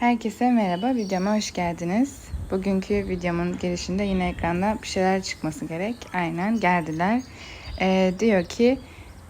Herkese merhaba, videoma hoş geldiniz. Bugünkü videomun girişinde yine ekranda bir şeyler çıkması gerek. Aynen geldiler. Ee, diyor ki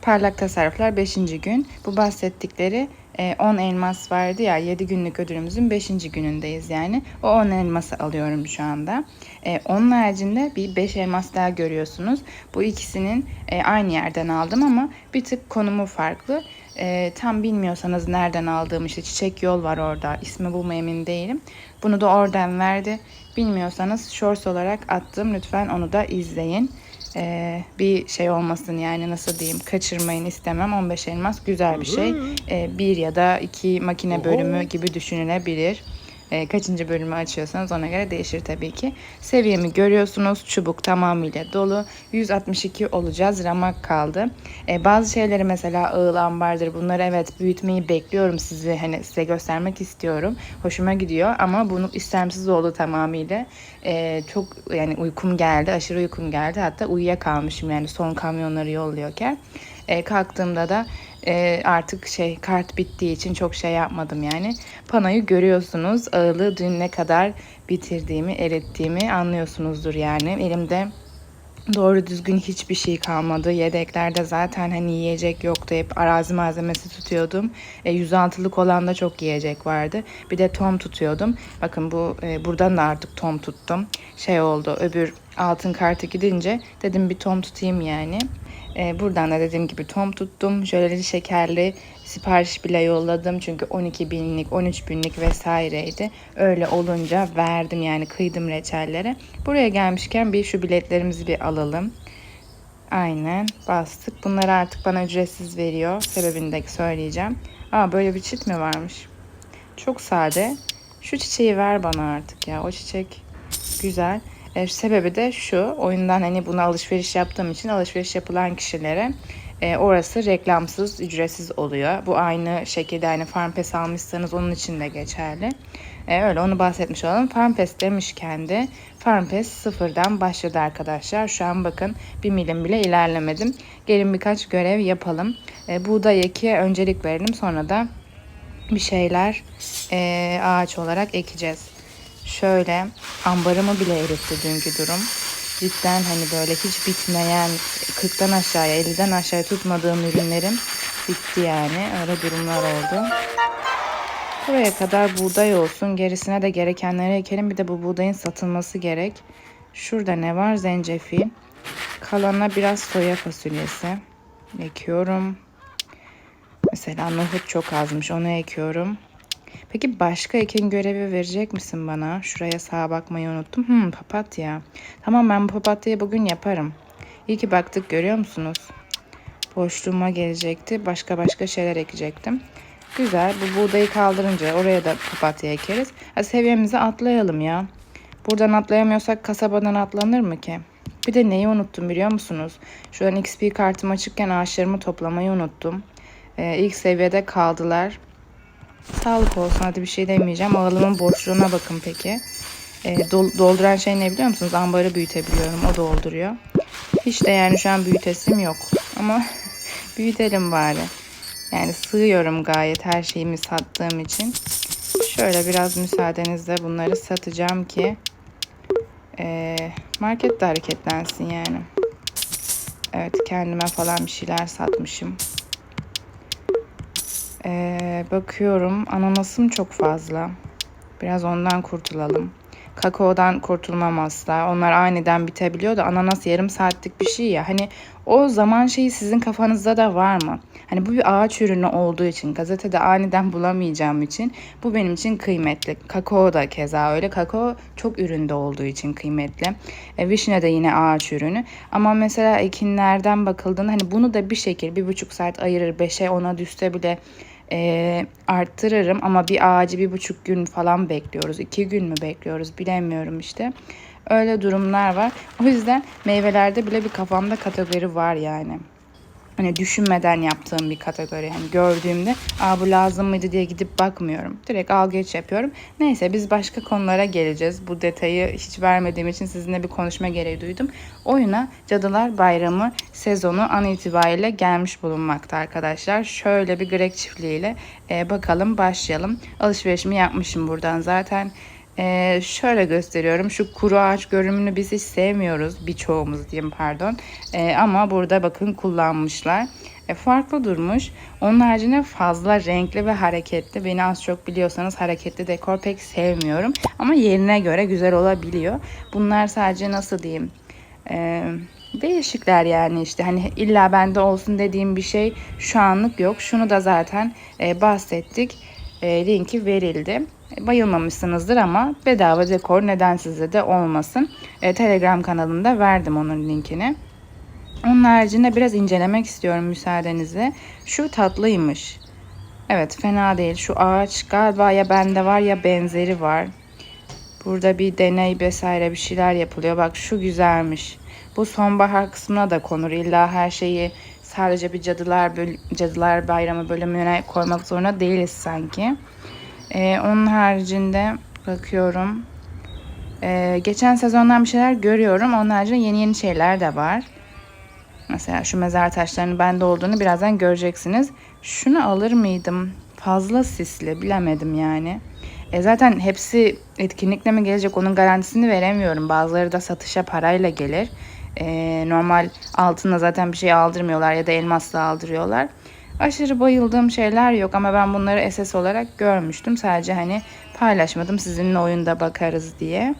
parlak tasarruflar 5. gün. Bu bahsettikleri e, 10 elmas vardı ya 7 günlük ödülümüzün 5. günündeyiz yani. O 10 elması alıyorum şu anda. E, onun haricinde bir 5 elmas daha görüyorsunuz. Bu ikisinin e, aynı yerden aldım ama bir tık konumu farklı. E, tam bilmiyorsanız nereden aldığım işte çiçek yol var orada. İsmi bu mu emin değilim. Bunu da oradan verdi. Bilmiyorsanız shorts olarak attım. Lütfen onu da izleyin. E, bir şey olmasın yani nasıl diyeyim kaçırmayın istemem. 15 elmas güzel bir şey. E, bir ya da iki makine bölümü gibi düşünülebilir. E, kaçıncı bölümü açıyorsanız ona göre değişir tabii ki. Seviyemi görüyorsunuz. Çubuk tamamıyla dolu. 162 olacağız. Ramak kaldı. E, bazı şeyleri mesela ağıl ambardır. Bunları evet büyütmeyi bekliyorum sizi. Hani size göstermek istiyorum. Hoşuma gidiyor ama bunu istemsiz oldu tamamıyla. E, çok yani uykum geldi. Aşırı uykum geldi. Hatta uyuyakalmışım yani son kamyonları yolluyorken. E, kalktığımda da e, artık şey kart bittiği için çok şey yapmadım yani. Panoyu görüyorsunuz. Ağılı dün ne kadar bitirdiğimi, erittiğimi anlıyorsunuzdur yani. Elimde doğru düzgün hiçbir şey kalmadı. Yedeklerde zaten hani yiyecek yoktu. Hep arazi malzemesi tutuyordum. E, 106'lık olan da çok yiyecek vardı. Bir de tom tutuyordum. Bakın bu e, buradan da artık tom tuttum. Şey oldu öbür altın kartı gidince dedim bir tom tutayım yani. E, buradan da dediğim gibi tom tuttum. Jöleli şekerli sipariş bile yolladım. Çünkü 12 binlik, 13 binlik vesaireydi. Öyle olunca verdim yani kıydım reçellere. Buraya gelmişken bir şu biletlerimizi bir alalım. Aynen bastık. Bunları artık bana ücretsiz veriyor. Sebebini de söyleyeceğim. Aa böyle bir çit mi varmış? Çok sade. Şu çiçeği ver bana artık ya. O çiçek güzel. E, sebebi de şu. Oyundan hani buna alışveriş yaptığım için alışveriş yapılan kişilere e, orası reklamsız, ücretsiz oluyor. Bu aynı şekilde hani Farm Pass almışsanız onun için de geçerli. E, öyle onu bahsetmiş olalım. Farm Pass demişken de Farm Pass sıfırdan başladı arkadaşlar. Şu an bakın bir milim bile ilerlemedim. Gelin birkaç görev yapalım. E, buğday eki öncelik verelim. Sonra da bir şeyler e, ağaç olarak ekeceğiz. Şöyle ambarımı bile eritti dünkü durum. Cidden hani böyle hiç bitmeyen 40'tan aşağıya 50'den aşağıya tutmadığım ürünlerim bitti yani. Öyle durumlar oldu. Buraya kadar buğday olsun. Gerisine de gerekenleri ekelim. Bir de bu buğdayın satılması gerek. Şurada ne var? Zencefil. Kalanına biraz soya fasulyesi. Ekiyorum. Mesela nohut çok azmış. Onu ekiyorum. Peki başka ekin görevi verecek misin bana? Şuraya sağa bakmayı unuttum. Hmm, papatya. Tamam ben bu papatyayı bugün yaparım. İyi ki baktık görüyor musunuz? Boşluğuma gelecekti. Başka başka şeyler ekecektim. Güzel. Bu buğdayı kaldırınca oraya da papatya ekeriz. Ha, seviyemizi atlayalım ya. Buradan atlayamıyorsak kasabadan atlanır mı ki? Bir de neyi unuttum biliyor musunuz? Şu an XP kartım açıkken ağaçlarımı toplamayı unuttum. Ee, ilk seviyede kaldılar. Sağlık olsun hadi bir şey demeyeceğim. Ağılımın boşluğuna bakın peki. E, dolduran şey ne biliyor musunuz? Ambarı büyütebiliyorum. O dolduruyor. Hiç de yani şu an büyütesim yok. Ama büyütelim bari. Yani sığıyorum gayet her şeyimi sattığım için. Şöyle biraz müsaadenizle bunları satacağım ki e, market de hareketlensin yani. Evet kendime falan bir şeyler satmışım. Ee, bakıyorum ananasım çok fazla. Biraz ondan kurtulalım. Kakaodan kurtulmam asla. Onlar aniden bitebiliyor da ananas yarım saatlik bir şey ya. Hani o zaman şeyi sizin kafanızda da var mı? Hani bu bir ağaç ürünü olduğu için gazetede aniden bulamayacağım için bu benim için kıymetli. Kakao da keza öyle. Kakao çok üründe olduğu için kıymetli. E, vişne de yine ağaç ürünü. Ama mesela ekinlerden bakıldığında hani bunu da bir şekil bir buçuk saat ayırır. Beşe ona düşse bile e, arttırırım ama bir ağacı bir buçuk gün falan bekliyoruz. iki gün mü bekliyoruz bilemiyorum işte. Öyle durumlar var. O yüzden meyvelerde bile bir kafamda kategori var yani. Hani düşünmeden yaptığım bir kategori. Yani gördüğümde Aa, bu lazım mıydı diye gidip bakmıyorum. Direkt al geç yapıyorum. Neyse biz başka konulara geleceğiz. Bu detayı hiç vermediğim için sizinle bir konuşma gereği duydum. Oyuna Cadılar Bayramı sezonu an itibariyle gelmiş bulunmakta arkadaşlar. Şöyle bir Grek çiftliğiyle e, bakalım başlayalım. Alışverişimi yapmışım buradan zaten. Ee, şöyle gösteriyorum. Şu kuru ağaç görünümünü biz hiç sevmiyoruz. Birçoğumuz diyeyim pardon. Ee, ama burada bakın kullanmışlar. E, farklı durmuş. Onun haricinde fazla renkli ve hareketli. Beni az çok biliyorsanız hareketli dekor pek sevmiyorum. Ama yerine göre güzel olabiliyor. Bunlar sadece nasıl diyeyim... Ee, değişikler yani işte hani illa bende olsun dediğim bir şey şu anlık yok. Şunu da zaten e, bahsettik. E, linki verildi bayılmamışsınızdır ama bedava dekor neden sizde de olmasın. E, Telegram kanalında verdim onun linkini. Onun haricinde biraz incelemek istiyorum müsaadenizle. Şu tatlıymış. Evet fena değil. Şu ağaç galiba ya bende var ya benzeri var. Burada bir deney vesaire bir şeyler yapılıyor. Bak şu güzelmiş. Bu sonbahar kısmına da konur. İlla her şeyi sadece bir cadılar cadılar bayramı bölümüne koymak zorunda değiliz sanki. Ee, onun haricinde bakıyorum. Ee, geçen sezondan bir şeyler görüyorum. Onun haricinde yeni yeni şeyler de var. Mesela şu mezar taşlarının bende olduğunu birazdan göreceksiniz. Şunu alır mıydım? Fazla sisli bilemedim yani. E zaten hepsi etkinlikle mi gelecek onun garantisini veremiyorum. Bazıları da satışa parayla gelir. E, normal altında zaten bir şey aldırmıyorlar ya da elmasla aldırıyorlar. Aşırı bayıldığım şeyler yok ama ben bunları SS olarak görmüştüm. Sadece hani paylaşmadım sizinle oyunda bakarız diye.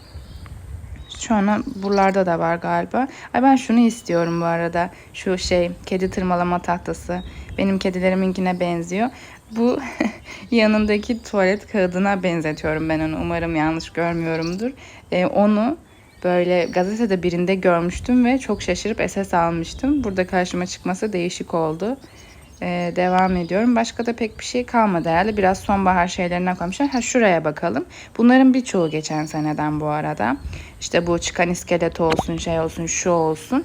Şu an buralarda da var galiba. Ay ben şunu istiyorum bu arada. Şu şey kedi tırmalama tahtası. Benim kedileriminkine benziyor. Bu yanındaki tuvalet kağıdına benzetiyorum ben onu. Umarım yanlış görmüyorumdur. Ee, onu böyle gazetede birinde görmüştüm ve çok şaşırıp SS almıştım. Burada karşıma çıkması değişik oldu e, devam ediyorum. Başka da pek bir şey kalmadı herhalde. Biraz sonbahar şeylerinden koymuşlar. Ha şuraya bakalım. Bunların birçoğu geçen seneden bu arada. İşte bu çıkan iskelet olsun, şey olsun, şu olsun.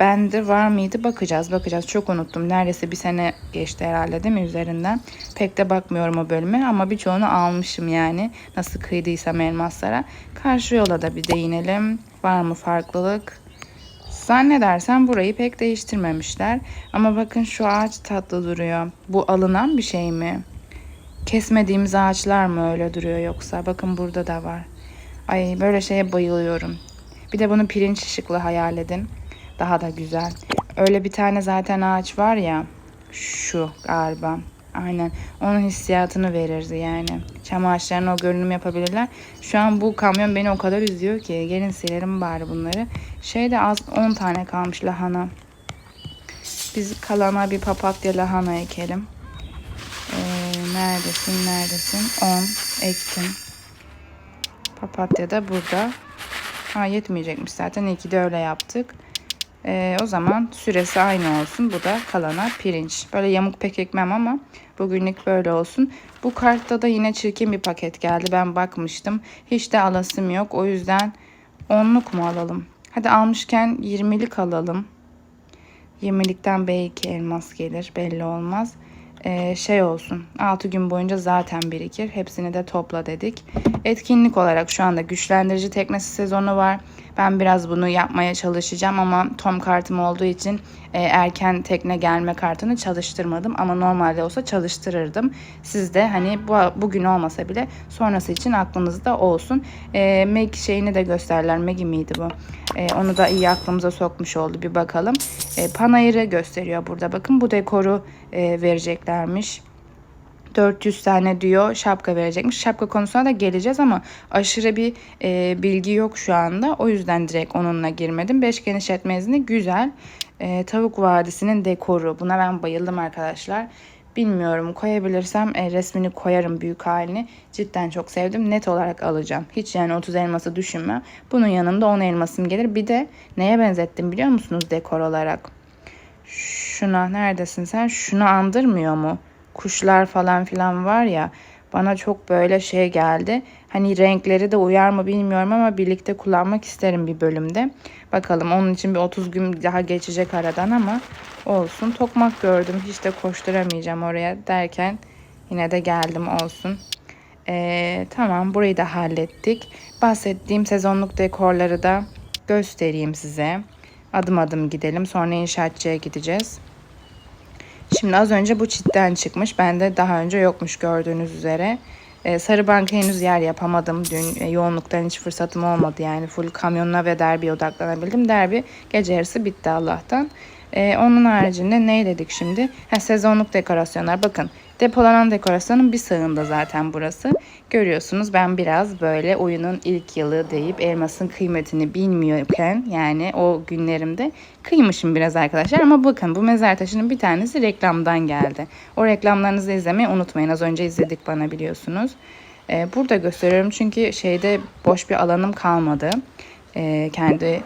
Bende var mıydı bakacağız bakacağız. Çok unuttum. Neredeyse bir sene geçti herhalde değil mi üzerinden. Pek de bakmıyorum o bölüme ama birçoğunu almışım yani. Nasıl kıydıysam elmaslara. Karşı yola da bir değinelim. Var mı farklılık? Zannedersem burayı pek değiştirmemişler. Ama bakın şu ağaç tatlı duruyor. Bu alınan bir şey mi? Kesmediğimiz ağaçlar mı öyle duruyor yoksa? Bakın burada da var. Ay böyle şeye bayılıyorum. Bir de bunu pirinç ışıklı hayal edin. Daha da güzel. Öyle bir tane zaten ağaç var ya. Şu galiba. Aynen. Onun hissiyatını verirdi yani. Çam o görünüm yapabilirler. Şu an bu kamyon beni o kadar üzüyor ki. Gelin silerim bari bunları. Şeyde az 10 tane kalmış lahana. Biz kalana bir papatya lahana ekelim. Ee, neredesin neredesin? 10 ektim. Papatya da burada. Ha yetmeyecekmiş zaten. İyi ki de öyle yaptık. Ee, o zaman süresi aynı olsun. Bu da kalana pirinç. Böyle yamuk pek ekmem ama bugünlük böyle olsun. Bu kartta da yine çirkin bir paket geldi. Ben bakmıştım. Hiç de alasım yok. O yüzden onluk mu alalım? Hadi almışken 20'lik alalım. 20'likten belki elmas gelir. Belli olmaz. Ee, şey olsun 6 gün boyunca zaten birikir. Hepsini de topla dedik. Etkinlik olarak şu anda güçlendirici teknesi sezonu var. Ben biraz bunu yapmaya çalışacağım ama Tom kartım olduğu için e, erken tekne gelme kartını çalıştırmadım. Ama normalde olsa çalıştırırdım. Siz de hani bu, bugün olmasa bile sonrası için aklınızda olsun. E, Meg şeyini de gösterler. Meg'i miydi bu? E, onu da iyi aklımıza sokmuş oldu. Bir bakalım. E, Panayır'ı gösteriyor burada. Bakın bu dekoru e, vereceklermiş. 400 tane diyor şapka verecekmiş. Şapka konusuna da geleceğiz ama aşırı bir e, bilgi yok şu anda. O yüzden direkt onunla girmedim. 5 genişletme izni güzel. E, Tavuk Vadisi'nin dekoru. Buna ben bayıldım arkadaşlar. Bilmiyorum koyabilirsem e, resmini koyarım büyük halini. Cidden çok sevdim. Net olarak alacağım. Hiç yani 30 elması düşünme. Bunun yanında 10 elmasım gelir. Bir de neye benzettim biliyor musunuz dekor olarak? Şuna neredesin sen? Şunu andırmıyor mu? Kuşlar falan filan var ya. bana çok böyle şey geldi. Hani renkleri de uyar mı bilmiyorum ama birlikte kullanmak isterim bir bölümde. Bakalım onun için bir 30 gün daha geçecek aradan ama olsun. Tokmak gördüm hiç de koşturamayacağım oraya derken yine de geldim olsun. Ee, tamam burayı da hallettik. Bahsettiğim sezonluk dekorları da göstereyim size. Adım adım gidelim. Sonra inşaatçıya gideceğiz. Şimdi az önce bu çitten çıkmış. Bende daha önce yokmuş gördüğünüz üzere. Ee, sarı banka henüz yer yapamadım. Dün e, yoğunluktan hiç fırsatım olmadı yani. Full kamyonuna ve derbiye odaklanabildim. Derbi gece yarısı bitti Allah'tan. Ee, onun haricinde ne dedik şimdi? Ha, sezonluk dekorasyonlar. Bakın depolanan dekorasyonun bir sağında zaten burası. Görüyorsunuz ben biraz böyle oyunun ilk yılı deyip elmasın kıymetini bilmiyorken yani o günlerimde kıymışım biraz arkadaşlar. Ama bakın bu mezar taşının bir tanesi reklamdan geldi. O reklamlarınızı izlemeyi unutmayın. Az önce izledik bana biliyorsunuz. Ee, burada gösteriyorum çünkü şeyde boş bir alanım kalmadı. Ee, kendi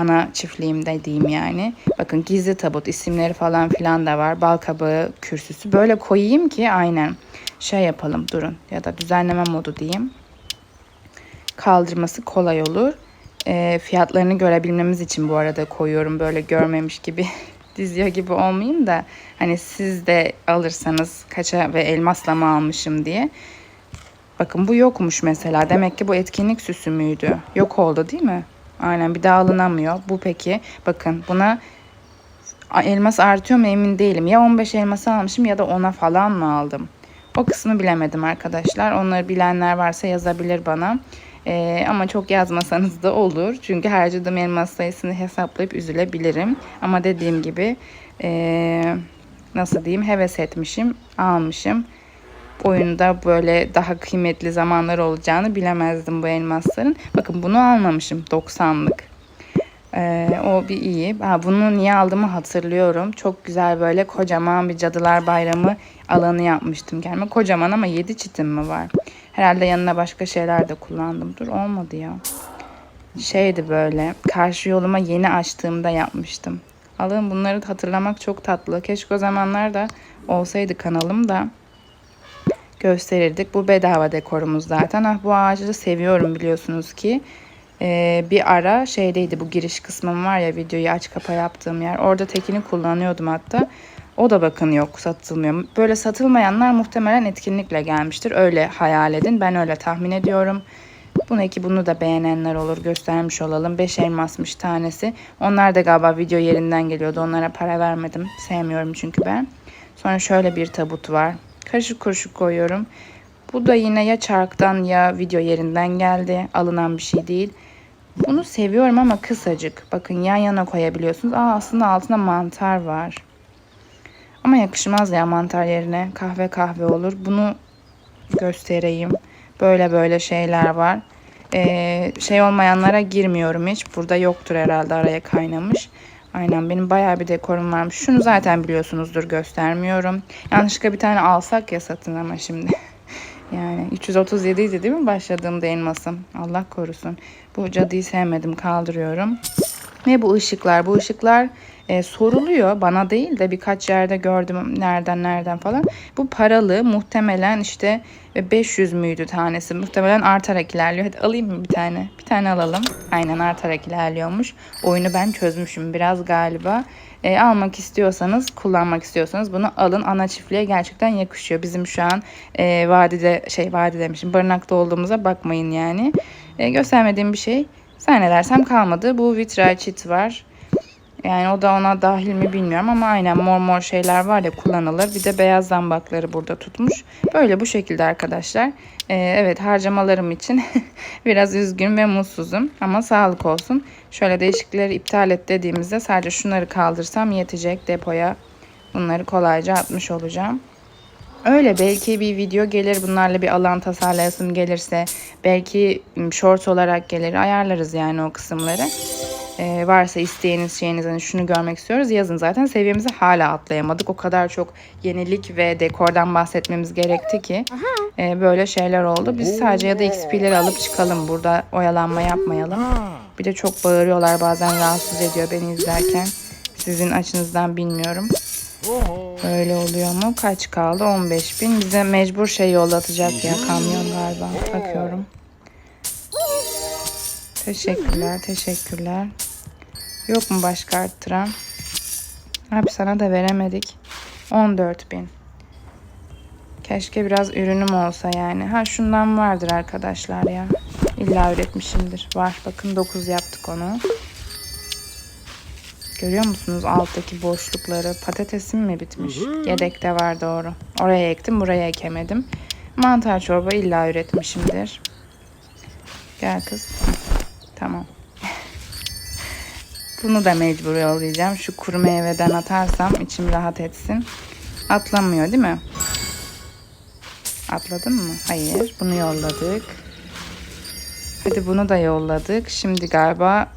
ana çiftliğimde diyeyim yani. Bakın gizli tabut isimleri falan filan da var. Bal kabağı kürsüsü. Böyle koyayım ki aynen şey yapalım durun ya da düzenleme modu diyeyim. Kaldırması kolay olur. E, fiyatlarını görebilmemiz için bu arada koyuyorum böyle görmemiş gibi diziyor gibi olmayayım da hani siz de alırsanız kaça ve elmasla mı almışım diye. Bakın bu yokmuş mesela. Demek ki bu etkinlik süsü müydü? Yok oldu değil mi? Aynen bir daha alınamıyor. Bu peki. Bakın buna elmas artıyor mu emin değilim. Ya 15 elması almışım ya da 10'a falan mı aldım? O kısmı bilemedim arkadaşlar. Onları bilenler varsa yazabilir bana. Ee, ama çok yazmasanız da olur. Çünkü harcadığım elmas sayısını hesaplayıp üzülebilirim. Ama dediğim gibi ee, nasıl diyeyim heves etmişim, almışım. Oyunda böyle daha kıymetli zamanlar olacağını bilemezdim bu elmasların. Bakın bunu almamışım 90'lık. Ee, o bir iyi. Ha, bunu niye aldığımı hatırlıyorum. Çok güzel böyle kocaman bir Cadılar Bayramı alanı yapmıştım kendime. Kocaman ama 7 çitim mi var? Herhalde yanına başka şeyler de kullandım. Dur olmadı ya. Şeydi böyle karşı yoluma yeni açtığımda yapmıştım. Alın bunları hatırlamak çok tatlı. Keşke o zamanlar da olsaydı kanalım da gösterirdik. Bu bedava dekorumuz zaten. Ah bu ağacı da seviyorum biliyorsunuz ki. Ee, bir ara şeydeydi bu giriş kısmım var ya videoyu aç kapa yaptığım yer. Orada tekini kullanıyordum hatta. O da bakın yok satılmıyor. Böyle satılmayanlar muhtemelen etkinlikle gelmiştir. Öyle hayal edin. Ben öyle tahmin ediyorum. Bunu ki bunu da beğenenler olur göstermiş olalım. 5 elmasmış tanesi. Onlar da galiba video yerinden geliyordu. Onlara para vermedim. Sevmiyorum çünkü ben. Sonra şöyle bir tabut var. Karışık kuruşuk koyuyorum. Bu da yine ya çarktan ya video yerinden geldi. Alınan bir şey değil. Bunu seviyorum ama kısacık. Bakın yan yana koyabiliyorsunuz. Aa aslında altında mantar var. Ama yakışmaz ya mantar yerine. Kahve kahve olur. Bunu göstereyim. Böyle böyle şeyler var. Ee, şey olmayanlara girmiyorum hiç. Burada yoktur herhalde araya kaynamış. Aynen benim bayağı bir dekorum varmış. Şunu zaten biliyorsunuzdur göstermiyorum. Yanlışlıkla bir tane alsak ya satın ama şimdi. Yani 337 idi değil mi başladığımda elmasım? Allah korusun. Bu cadıyı sevmedim kaldırıyorum. Ve bu ışıklar. Bu ışıklar e, soruluyor. Bana değil de birkaç yerde gördüm nereden nereden falan. Bu paralı muhtemelen işte 500 müydü tanesi. Muhtemelen artarak ilerliyor. Hadi alayım mı bir tane? Bir tane alalım. Aynen artarak ilerliyormuş. Oyunu ben çözmüşüm biraz galiba. E, almak istiyorsanız, kullanmak istiyorsanız bunu alın. Ana çiftliğe gerçekten yakışıyor. Bizim şu an e, vadide, şey vadi demişim, barınakta olduğumuza bakmayın yani. E, göstermediğim bir şey zannedersem kalmadı. Bu vitray çit var. Yani o da ona dahil mi bilmiyorum ama aynen mor mor şeyler var ya kullanılır. Bir de beyaz zambakları burada tutmuş. Böyle bu şekilde arkadaşlar. Ee, evet harcamalarım için biraz üzgün ve mutsuzum ama sağlık olsun. Şöyle değişiklikleri iptal et dediğimizde sadece şunları kaldırsam yetecek depoya. Bunları kolayca atmış olacağım. Öyle belki bir video gelir bunlarla bir alan tasarlayasım gelirse belki short olarak gelir ayarlarız yani o kısımları. Ee, varsa isteğiniz şeyiniz hani şunu görmek istiyoruz yazın zaten seviyemizi hala atlayamadık. O kadar çok yenilik ve dekordan bahsetmemiz gerekti ki e, böyle şeyler oldu. Biz sadece ya da XP'leri alıp çıkalım burada oyalanma yapmayalım. Bir de çok bağırıyorlar bazen rahatsız ediyor beni izlerken. Sizin açınızdan bilmiyorum. Böyle oluyor mu? Kaç kaldı? 15 bin. Bize mecbur şey yollatacak ya kamyon galiba. Bakıyorum. Teşekkürler, teşekkürler. Yok mu başka arttıran? Abi sana da veremedik. 14 bin. Keşke biraz ürünüm olsa yani. Ha şundan vardır arkadaşlar ya. İlla üretmişimdir. Var. Bakın 9 yaptık onu. Görüyor musunuz alttaki boşlukları? Patatesim mi bitmiş? Yedekte var doğru. Oraya ektim, buraya ekemedim. Mantar çorba illa üretmişimdir. Gel kız. Tamam. Bunu da mecbur yollayacağım. Şu kuru meyveden atarsam içim rahat etsin. Atlamıyor değil mi? Atladın mı? Hayır. Bunu yolladık. Hadi bunu da yolladık. Şimdi galiba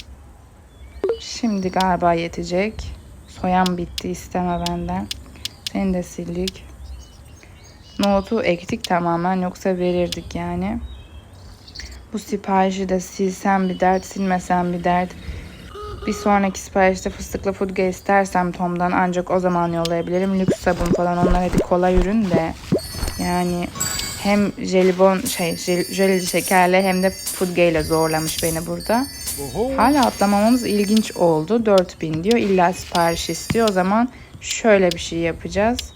Şimdi galiba yetecek. Soyan bitti isteme benden. Seni de sildik. Nohutu ektik tamamen yoksa verirdik yani. Bu siparişi de silsem bir dert, silmesem bir dert. Bir sonraki siparişte fıstıklı fudge istersem Tom'dan ancak o zaman yollayabilirim. Lüks sabun falan onlar hadi kolay ürün de. Yani hem jelibon şey jel, jelly şekerle hem de fudge ile zorlamış beni burada. Hala atlamamamız ilginç oldu. 4000 diyor. İlla sipariş istiyor. O zaman şöyle bir şey yapacağız.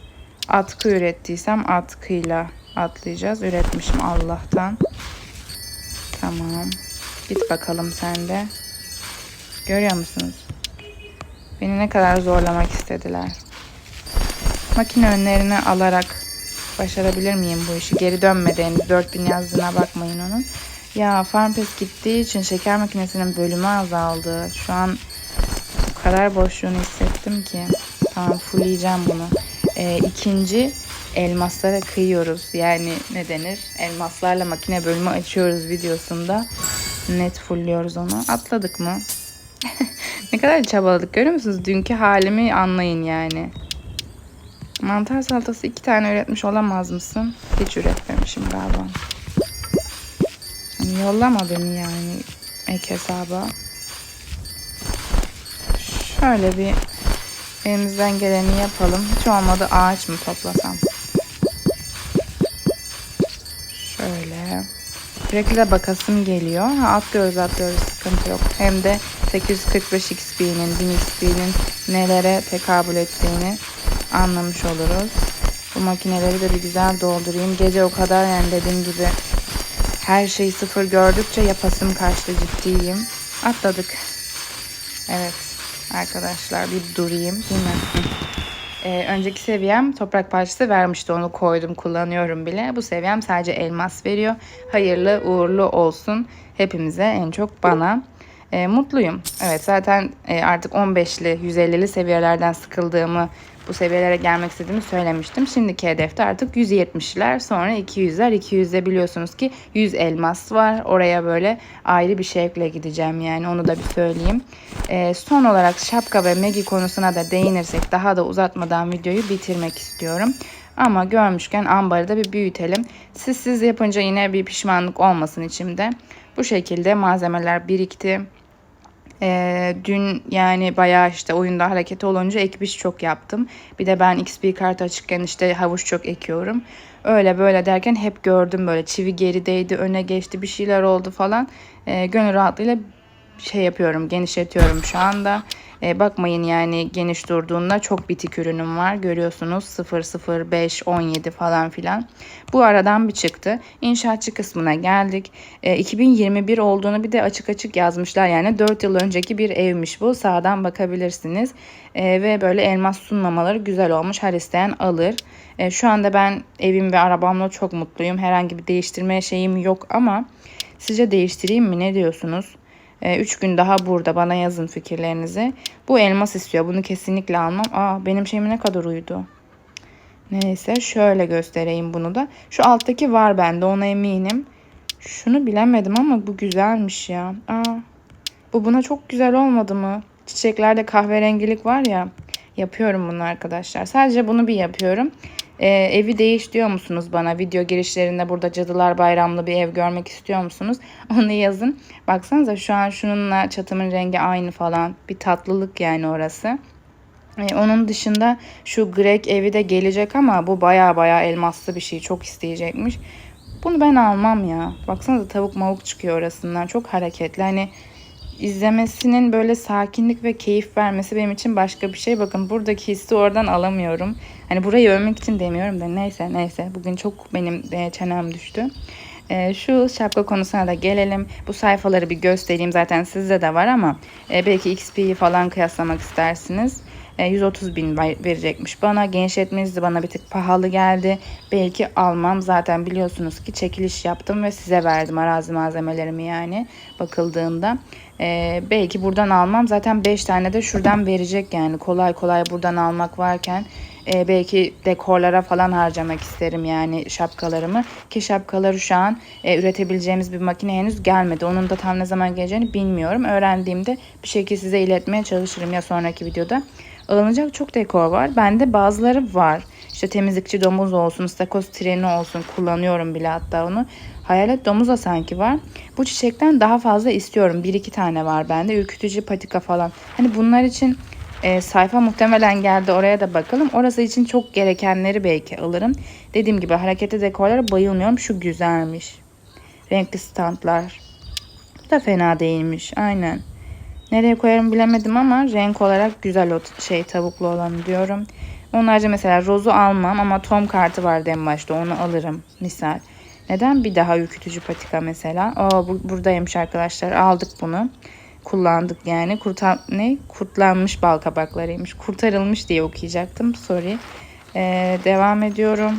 Atkı ürettiysem atkıyla atlayacağız. Üretmişim Allah'tan. Tamam. Git bakalım sen de. Görüyor musunuz? Beni ne kadar zorlamak istediler. Makine önlerine alarak başarabilir miyim bu işi? Geri dönmedi henüz. 4000 yazdığına bakmayın onun. Ya Farmpes gittiği için şeker makinesinin bölümü azaldı. Şu an o kadar boşluğunu hissettim ki. Tamam fullleyeceğim bunu. Ee, ikinci elmaslara kıyıyoruz. Yani ne denir? Elmaslarla makine bölümü açıyoruz videosunda. Net fullliyoruz onu. Atladık mı? Ne kadar çabaladık görüyor musunuz? Dünkü halimi anlayın yani. Mantar salatası iki tane üretmiş olamaz mısın? Hiç üretmemişim galiba. Hani yollama beni yani ek hesaba. Şöyle bir elimizden geleni yapalım. Hiç olmadı ağaç mı toplasam? Şöyle. Sürekli de bakasım geliyor. Ha, atlıyoruz atlıyoruz sıkıntı yok. Hem de 845 XP'nin 1000 XP'nin nelere tekabül ettiğini anlamış oluruz. Bu makineleri de bir güzel doldurayım. Gece o kadar yani dediğim gibi her şeyi sıfır gördükçe yapasım kaçtı ciddiyim. Atladık. Evet arkadaşlar bir durayım değil mi? Ee, önceki seviyem toprak parçası vermişti onu koydum kullanıyorum bile. Bu seviyem sadece elmas veriyor. Hayırlı uğurlu olsun hepimize en çok bana. E, mutluyum. Evet zaten e, artık 15'li 150'li seviyelerden sıkıldığımı bu seviyelere gelmek istediğimi söylemiştim. Şimdiki hedefte artık 170'ler sonra 200'ler. 200'de biliyorsunuz ki 100 elmas var. Oraya böyle ayrı bir şevkle gideceğim yani onu da bir söyleyeyim. E, son olarak şapka ve Megi konusuna da değinirsek daha da uzatmadan videoyu bitirmek istiyorum. Ama görmüşken ambarı da bir büyütelim. Siz siz yapınca yine bir pişmanlık olmasın içimde. Bu şekilde malzemeler birikti. Ee, dün yani bayağı işte oyunda hareket olunca ek iş çok yaptım. Bir de ben XP kartı açıkken işte havuç çok ekiyorum. Öyle böyle derken hep gördüm böyle çivi gerideydi, öne geçti, bir şeyler oldu falan. Ee, gönül rahatlığıyla şey yapıyorum, genişletiyorum şu anda. E, bakmayın yani geniş durduğunda çok bitik ürünüm var. Görüyorsunuz 0, 5, 17 falan filan. Bu aradan bir çıktı. İnşaatçı kısmına geldik. E, 2021 olduğunu bir de açık açık yazmışlar. Yani 4 yıl önceki bir evmiş bu. Sağdan bakabilirsiniz. E, ve böyle elmas sunmamaları güzel olmuş. Her isteyen alır. E, şu anda ben evim ve arabamla çok mutluyum. Herhangi bir değiştirmeye şeyim yok ama sizce değiştireyim mi? Ne diyorsunuz? 3 ee, gün daha burada bana yazın fikirlerinizi. Bu elmas istiyor. Bunu kesinlikle almam. Aa benim şeyime ne kadar uydu. Neyse şöyle göstereyim bunu da. Şu alttaki var bende ona eminim. Şunu bilemedim ama bu güzelmiş ya. Aa, bu buna çok güzel olmadı mı? Çiçeklerde kahverengilik var ya. Yapıyorum bunu arkadaşlar. Sadece bunu bir yapıyorum. Ee, evi değiş diyor musunuz bana? Video girişlerinde burada Cadılar Bayramlı bir ev görmek istiyor musunuz? Onu yazın. Baksanıza şu an şununla çatımın rengi aynı falan. Bir tatlılık yani orası. E, onun dışında şu Greg evi de gelecek ama bu baya baya elmaslı bir şey. Çok isteyecekmiş. Bunu ben almam ya. Baksanıza tavuk mavuk çıkıyor orasından. Çok hareketli. Hani izlemesinin böyle sakinlik ve keyif vermesi benim için başka bir şey. Bakın buradaki hissi oradan alamıyorum. Hani burayı övmek için demiyorum da neyse neyse. Bugün çok benim e, çenem düştü. E, şu şapka konusuna da gelelim. Bu sayfaları bir göstereyim. Zaten sizde de var ama e, belki XP'yi falan kıyaslamak istersiniz. 130 e, bin verecekmiş bana. Genişletmeniz bana bir tık pahalı geldi. Belki almam. Zaten biliyorsunuz ki çekiliş yaptım ve size verdim arazi malzemelerimi yani bakıldığında. Ee, belki buradan almam. Zaten 5 tane de şuradan verecek yani. Kolay kolay buradan almak varken e, belki dekorlara falan harcamak isterim yani şapkalarımı. Ki şapkaları şu an e, üretebileceğimiz bir makine henüz gelmedi. Onun da tam ne zaman geleceğini bilmiyorum. Öğrendiğimde bir şekilde size iletmeye çalışırım ya sonraki videoda. Alınacak çok dekor var. Bende bazıları var. İşte temizlikçi domuz olsun, stakoz treni olsun kullanıyorum bile hatta onu. Hayalet domuz da sanki var. Bu çiçekten daha fazla istiyorum. Bir iki tane var bende. Ürkütücü patika falan. Hani bunlar için e, sayfa muhtemelen geldi. Oraya da bakalım. Orası için çok gerekenleri belki alırım. Dediğim gibi hareketli dekorlara bayılmıyorum. Şu güzelmiş. Renkli standlar. Bu da fena değilmiş. Aynen. Nereye koyarım bilemedim ama renk olarak güzel o şey tavuklu olan diyorum. Onlarca mesela rozu almam ama tom kartı vardı en başta onu alırım misal. Neden bir daha ürkütücü patika mesela? Aa bu, buradaymış arkadaşlar aldık bunu. Kullandık yani. Kurtar, ne? Kurtlanmış bal kabaklarıymış. Kurtarılmış diye okuyacaktım. Sorry. Ee, devam ediyorum.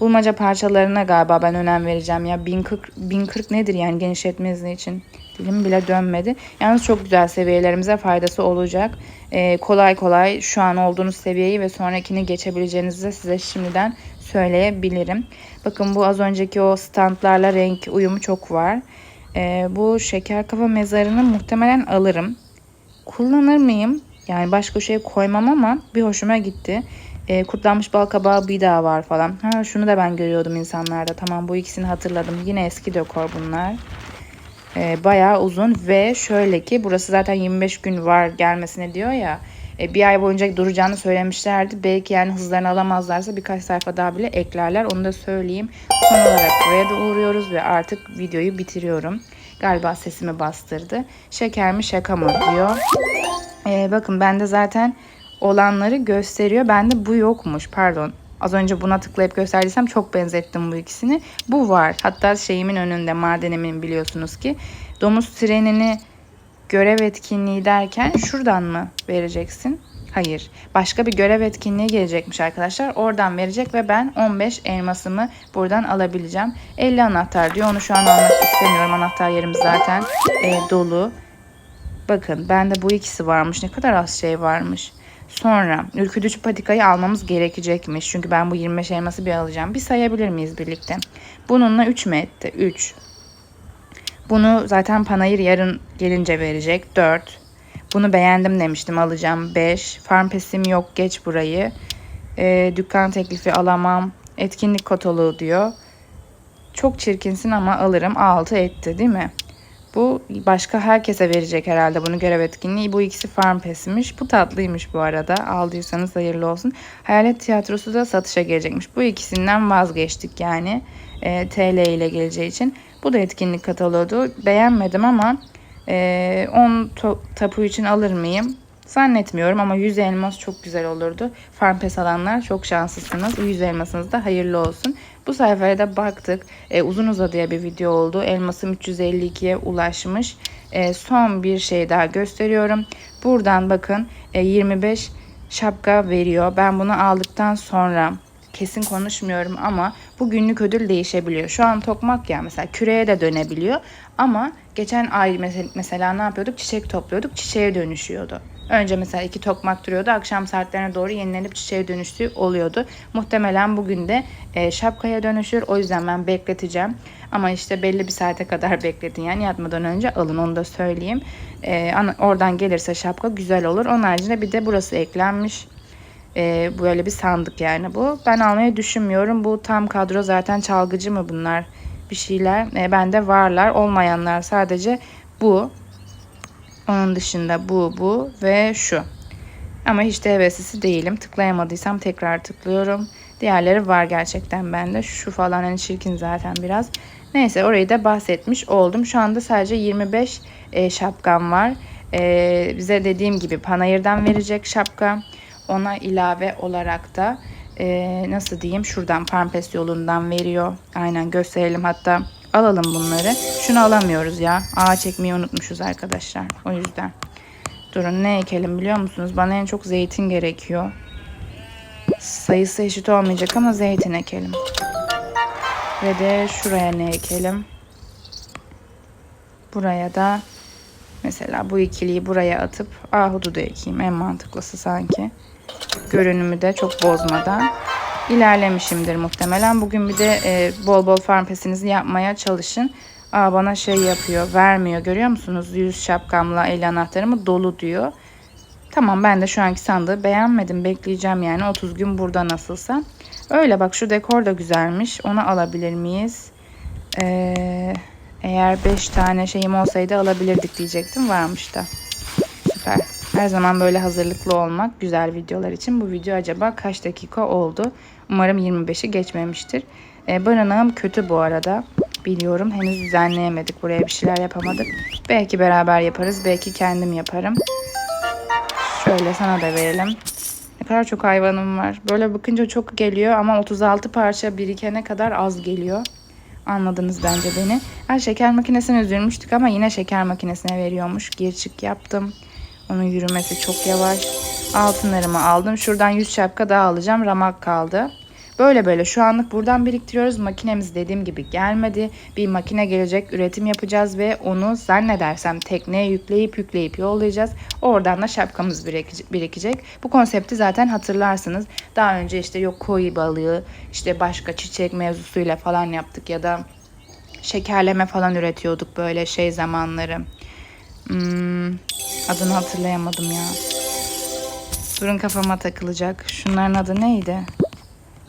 Bulmaca parçalarına galiba ben önem vereceğim. Ya 1040, 1040 nedir yani genişletme izni için? Dilim bile dönmedi. Yalnız çok güzel seviyelerimize faydası olacak. Ee, kolay kolay şu an olduğunuz seviyeyi ve sonrakini geçebileceğinizi de size şimdiden söyleyebilirim. Bakın bu az önceki o standlarla renk uyumu çok var. Ee, bu şeker kafa mezarını muhtemelen alırım. Kullanır mıyım? Yani başka şey koymam ama bir hoşuma gitti. E, kurtlanmış bal kabağı bir daha var falan. Ha şunu da ben görüyordum insanlarda. Tamam bu ikisini hatırladım. Yine eski dekor bunlar. E, bayağı uzun ve şöyle ki burası zaten 25 gün var gelmesine diyor ya. E, bir ay boyunca duracağını söylemişlerdi. Belki yani hızlarını alamazlarsa birkaç sayfa daha bile eklerler. Onu da söyleyeyim. Son olarak buraya da uğruyoruz ve artık videoyu bitiriyorum. Galiba sesimi bastırdı. Şeker mi şaka mı diyor. E, bakın bende zaten olanları gösteriyor. Bende bu yokmuş pardon. Az önce buna tıklayıp gösterdiysem çok benzettim bu ikisini. Bu var. Hatta şeyimin önünde madenimin biliyorsunuz ki. Domuz trenini görev etkinliği derken şuradan mı vereceksin? Hayır. Başka bir görev etkinliği gelecekmiş arkadaşlar. Oradan verecek ve ben 15 elmasımı buradan alabileceğim. 50 anahtar diyor. Onu şu an almak istemiyorum. Anahtar yerim zaten e, dolu. Bakın bende bu ikisi varmış. Ne kadar az şey varmış. Sonra ürkütücü patikayı almamız gerekecekmiş. Çünkü ben bu 25 elması bir alacağım. Bir sayabilir miyiz birlikte? Bununla 3 mü etti? 3. Bunu zaten Panayır yarın gelince verecek. 4. Bunu beğendim demiştim alacağım. 5. Farm pesim yok geç burayı. E, dükkan teklifi alamam. Etkinlik kataloğu diyor. Çok çirkinsin ama alırım. 6 etti değil mi? Bu başka herkese verecek herhalde bunu görev etkinliği. Bu ikisi farm pesmiş. Bu tatlıymış bu arada. Aldıysanız hayırlı olsun. Hayalet tiyatrosu da satışa gelecekmiş. Bu ikisinden vazgeçtik yani. E, TL ile geleceği için. Bu da etkinlik kataloğu. Beğenmedim ama e, 10 tapu için alır mıyım? Zannetmiyorum ama 100 elmas çok güzel olurdu. Farm pes alanlar çok şanslısınız. 100 elmasınız da hayırlı olsun. Bu sayfaya da baktık. E, uzun uzadıya bir video oldu. Elmasım 352'ye ulaşmış. E, son bir şey daha gösteriyorum. Buradan bakın e, 25 şapka veriyor. Ben bunu aldıktan sonra kesin konuşmuyorum ama bu günlük ödül değişebiliyor. Şu an tokmak ya mesela küreye de dönebiliyor ama geçen ay mesela, ne yapıyorduk? Çiçek topluyorduk. Çiçeğe dönüşüyordu. Önce mesela iki tokmak duruyordu. Akşam saatlerine doğru yenilenip çiçeğe dönüştüğü oluyordu. Muhtemelen bugün de e, şapkaya dönüşür. O yüzden ben bekleteceğim. Ama işte belli bir saate kadar bekletin. Yani yatmadan önce alın onu da söyleyeyim. E, oradan gelirse şapka güzel olur. Onun haricinde bir de burası eklenmiş. E, böyle bir sandık yani bu. Ben almayı düşünmüyorum. Bu tam kadro zaten çalgıcı mı bunlar? Bir şeyler. E, bende varlar. Olmayanlar sadece bu. Onun dışında bu, bu ve şu. Ama hiç de heveslisi değilim. Tıklayamadıysam tekrar tıklıyorum. Diğerleri var gerçekten bende. Şu falan hani çirkin zaten biraz. Neyse orayı da bahsetmiş oldum. Şu anda sadece 25 e, şapkam var. E, bize dediğim gibi Panayır'dan verecek şapka. Ona ilave olarak da e, nasıl diyeyim şuradan Parmpes yolundan veriyor. Aynen gösterelim hatta alalım bunları. Şunu alamıyoruz ya. Ağa çekmeyi unutmuşuz arkadaşlar. O yüzden. Durun ne ekelim biliyor musunuz? Bana en çok zeytin gerekiyor. Sayısı eşit olmayacak ama zeytin ekelim. Ve de şuraya ne ekelim? Buraya da mesela bu ikiliyi buraya atıp ahududu ekeyim. En mantıklısı sanki. Görünümü de çok bozmadan ilerlemişimdir muhtemelen. Bugün bir de e, bol bol farm pesinizi yapmaya çalışın. Aa bana şey yapıyor, vermiyor. Görüyor musunuz? Yüz şapkamla el anahtarımı dolu diyor. Tamam ben de şu anki sandığı beğenmedim. Bekleyeceğim yani 30 gün burada nasılsa. Öyle bak şu dekor da güzelmiş. Onu alabilir miyiz? Ee, eğer 5 tane şeyim olsaydı alabilirdik diyecektim. Varmış da. Süper. Her zaman böyle hazırlıklı olmak güzel videolar için. Bu video acaba kaç dakika oldu? Umarım 25'i geçmemiştir. Ee, barınağım kötü bu arada. Biliyorum henüz düzenleyemedik. Buraya bir şeyler yapamadık. Belki beraber yaparız. Belki kendim yaparım. Şöyle sana da verelim. Ne kadar çok hayvanım var. Böyle bakınca çok geliyor ama 36 parça birikene kadar az geliyor. Anladınız bence beni. Her şeker makinesine üzülmüştük ama yine şeker makinesine veriyormuş. Gir çık yaptım. Onun yürümesi çok yavaş. Altınlarımı aldım. Şuradan 100 şapka daha alacağım. Ramak kaldı. Böyle böyle şu anlık buradan biriktiriyoruz. Makinemiz dediğim gibi gelmedi. Bir makine gelecek, üretim yapacağız ve onu zannedersem tekneye yükleyip yükleyip yollayacağız. Oradan da şapkamız birikecek. Bu konsepti zaten hatırlarsınız. Daha önce işte yok koi balığı, işte başka çiçek mevzusuyla falan yaptık ya da şekerleme falan üretiyorduk böyle şey zamanları. Hmm, adını hatırlayamadım ya. Durun kafama takılacak. Şunların adı neydi?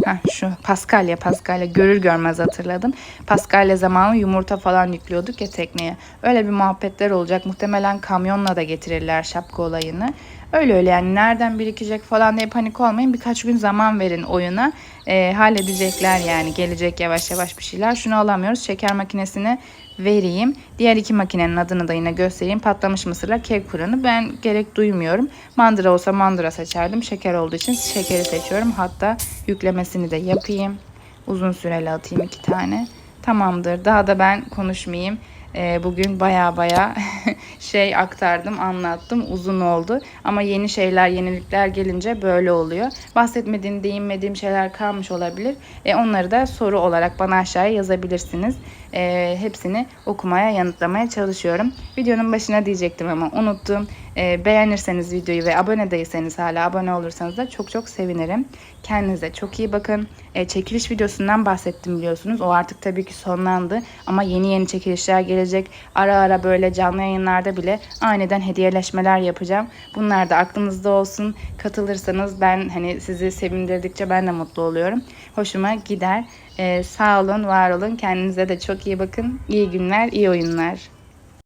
Heh, şu Paskalya Paskalya görür görmez hatırladım. Paskalya zamanı yumurta falan yüklüyorduk ya tekneye. Öyle bir muhabbetler olacak. Muhtemelen kamyonla da getirirler şapka olayını. Öyle öyle yani nereden birikecek falan diye panik olmayın. Birkaç gün zaman verin oyuna. E, halledecekler yani gelecek yavaş yavaş bir şeyler. Şunu alamıyoruz. Şeker makinesine vereyim. Diğer iki makinenin adını da yine göstereyim. Patlamış mısırla kek fırını. Ben gerek duymuyorum. Mandıra olsa mandıra seçerdim. Şeker olduğu için şekeri seçiyorum. Hatta yüklemesini de yapayım. Uzun süreli atayım iki tane. Tamamdır. Daha da ben konuşmayayım. E, bugün baya baya şey aktardım, anlattım. Uzun oldu. Ama yeni şeyler, yenilikler gelince böyle oluyor. Bahsetmediğim, değinmediğim şeyler kalmış olabilir. E, onları da soru olarak bana aşağıya yazabilirsiniz. E, hepsini okumaya, yanıtlamaya çalışıyorum. Videonun başına diyecektim ama unuttum. E, beğenirseniz videoyu ve abone değilseniz hala abone olursanız da çok çok sevinirim. Kendinize çok iyi bakın. E, çekiliş videosundan bahsettim biliyorsunuz. O artık tabii ki sonlandı. Ama yeni yeni çekilişler gelecek. Ara ara böyle canlı yayınlarda bile aniden hediyeleşmeler yapacağım. Bunlar da aklınızda olsun. Katılırsanız ben hani sizi sevindirdikçe ben de mutlu oluyorum. Hoşuma gider. E, sağ olun, var olun. Kendinize de çok iyi bakın. İyi günler, iyi oyunlar.